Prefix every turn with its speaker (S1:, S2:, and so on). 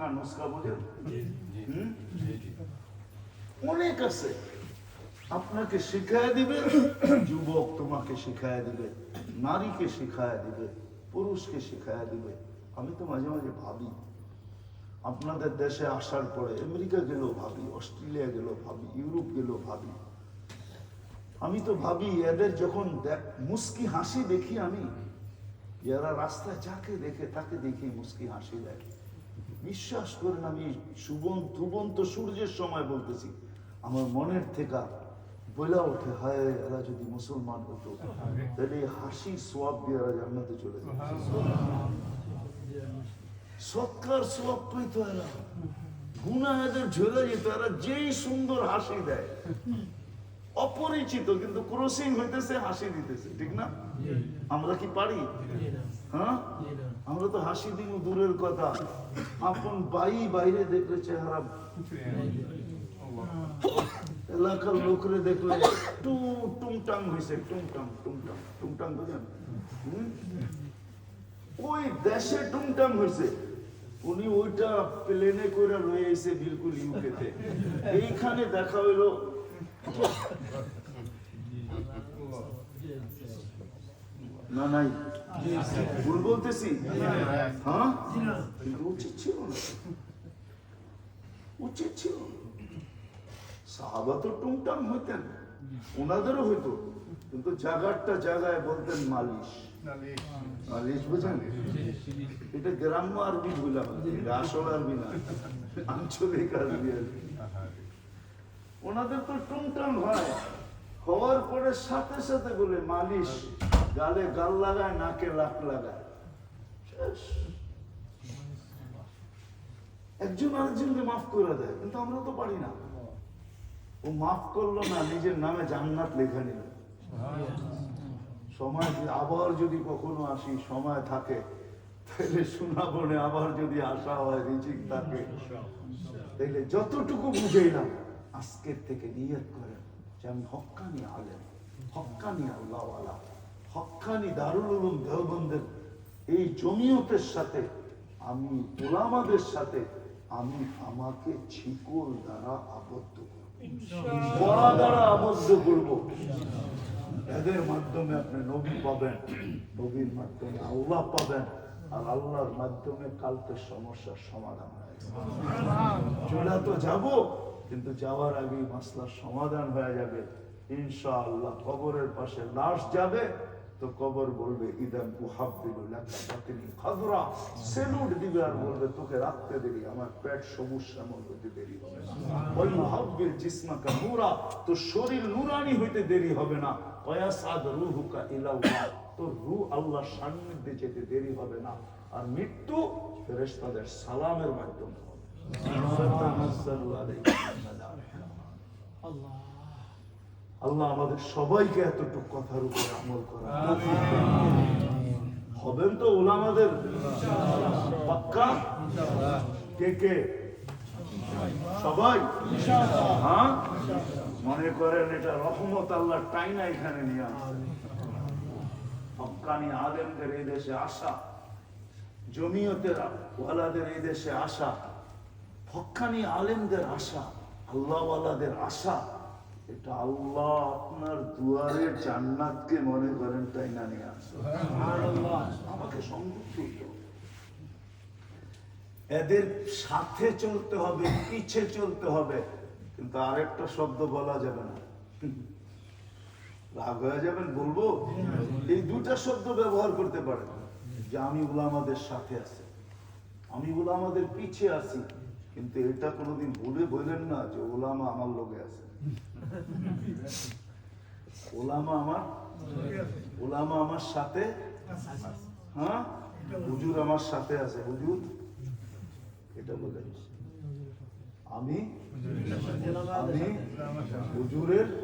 S1: টোটকা নুস্কা বোঝেন অনেক আছে। আপনাকে শিখায় দিবে যুবক তোমাকে শিখায় দিবে নারীকে শিখায় দিবে পুরুষকে শিখায় দিবে। আমি তো মাঝে মাঝে ভাবি আপনাদের দেশে আসার পরে আমেরিকা গেলেও ভাবি অস্ট্রেলিয়া গেলেও ভাবি ইউরোপ গেলেও ভাবি। আমি তো ভাবি এদের যখন দেখ- মুস্কি হাসি দেখি আমি এরা রাস্তায় যাকে দেখে তাকে দেখি মুস্কি হাসি দেয় বিশ্বাস করেন আমি সুবন্ত ডুবন্ত সূর্যের সময় বলতেছি। আমার মনের থেকে বইলা ওঠে, হায় এরা যদি মুসলমান হতো, তাহলে হাসি সোয়াব দিয়ে এরা জান্নাতে চলে যেত। সৎকার সোয়াব পেত এরা? গুণা এদের ঝরে যেত, এরা যেই সুন্দর হাসি দেয়। অপরিচিত কিন্তু ক্রসিং হইতেছে হাসি দিতেছে ঠিক না? আমরা কি পারি? হ্যাঁ? আমরা তো হাসি দিব দূরের কথা। আপন বাই বাইরে দেখলে চেহারা এলাকার লোকরে দেখলে একটু টুংটাং হয়েছে টুংটাং টুংটাং টুংটাং বুঝেন হুম? ওই দেশে টুংটাং হয়েছে উনি ওইটা প্লেনে করে রয়ে এসে বিলকুল ইউকেতে এইখানে দেখা হইল না, নাই। ভুল বলতেছি? হ্যাঁ? উচিত ছিল না। উচিত ছিল সাহাবা তো টুংটাং হইতেন। ওনাদেরও হইতো। কিন্তু জায়গাটা জায়গায় বলতেন মালিশ। মালিশ বুঝেন এটা গ্রাম্য আরবি এটা আসল আরবি না। আঞ্চলিক আরবি আর কি। ওনাদের তো টুংটাং হয়। হওয়ার পরে সাথে সাথে বলে, মালিশ, গালে গাল লাগায়, নাকে লাক লাগায়। একজন আরেকজনকে মাফ করে দেয়, কিন্তু আমরা তো পারি না। ও মাফ করল না, নিজের নামে জান্নাত লেখা নিল। সময় আবার যদি কখনো আসি, সময় থাকে, তাহলে শোনাবনে আবার যদি আসা হয়, রিজিক থাকে তাহলে যতটুকু বুঝাইলাম আজকের থেকে নিয়ত করেন যে আমি হক্কানি আলেম, হক্কানি আল্লাহওয়ালা, হক্কানি দারুল উলুম দেওবন্দের এই জমিয়তের সাথে, আমি ওলামাদের সাথে, আমি আমাকে ছিকল দ্বারা আবদ্ধ করব। দ্বারা আবদ্ধ করব। এদের মাধ্যমে আপনি নবী পাবেন, নবীর মাধ্যমে আল্লাহ পাবেন, আর আল্লাহর মাধ্যমে কালকে সমস্যার সমাধান চলে তো যাব। কিন্তু যাওয়ার আগে মাসলার সমাধান হয়ে যাবে। ইনশাআল্লাহ, কবরের পাশে লাশ যাবে, তো কবর বলবে, ইদান সেলুট দিবে আর বলবে, তোকে রাখতে দেরি, আমার পেট সবুজ শ্যামল হইতে দেরি হবে না। ওই জিসমাকা নূরা তো শরীর নূরানি হইতে দেরি হবে না। রূহুকা রূহ আল্লাহর সান্নিধ্যে যেতে দেরি হবে না। আর মৃত্যু ফেরেশতাদের সালামের মাধ্যমে। আল্লাহ আমাদের সবাইকে কথার উপরে আমল করা। হবেন তো পাক্কা? কে কে? সবাই? হ্যাঁ? মনে করেন এটা রহমত আল্লাহ টাইনা এখানে নিয়ে আসছে। আলেমদের এই দেশে আসা, জমিয়তের ওয়ালাদের এই দেশে আসা হক্কানি আলেমদের আশা আল্লাহওয়ালাদের আশা এটা আল্লাহ আপনার দুয়ারের জান্নাতকে মনে করেন তাই না নিয়ে আমাকে সংযুক্ত এদের সাথে চলতে হবে পিছে চলতে হবে কিন্তু আরেকটা শব্দ বলা যাবে না। রাগ হয়ে যাবেন বলব? এই দুটা শব্দ ব্যবহার করতে পারেন। যে আমি ওলামাদের সাথে আছি আমি ওলামাদের পিছে আছি কিন্তু এটা কোনোদিন ভুলে বললেন না যে ওলামা আমার লোকে আছে। ওলামা আমার ওলামা আমার সাথে হ্যাঁ? হুজুর আমার সাথে আছে। হুজুর, এটা বলেন। আমি আমি হুজুরের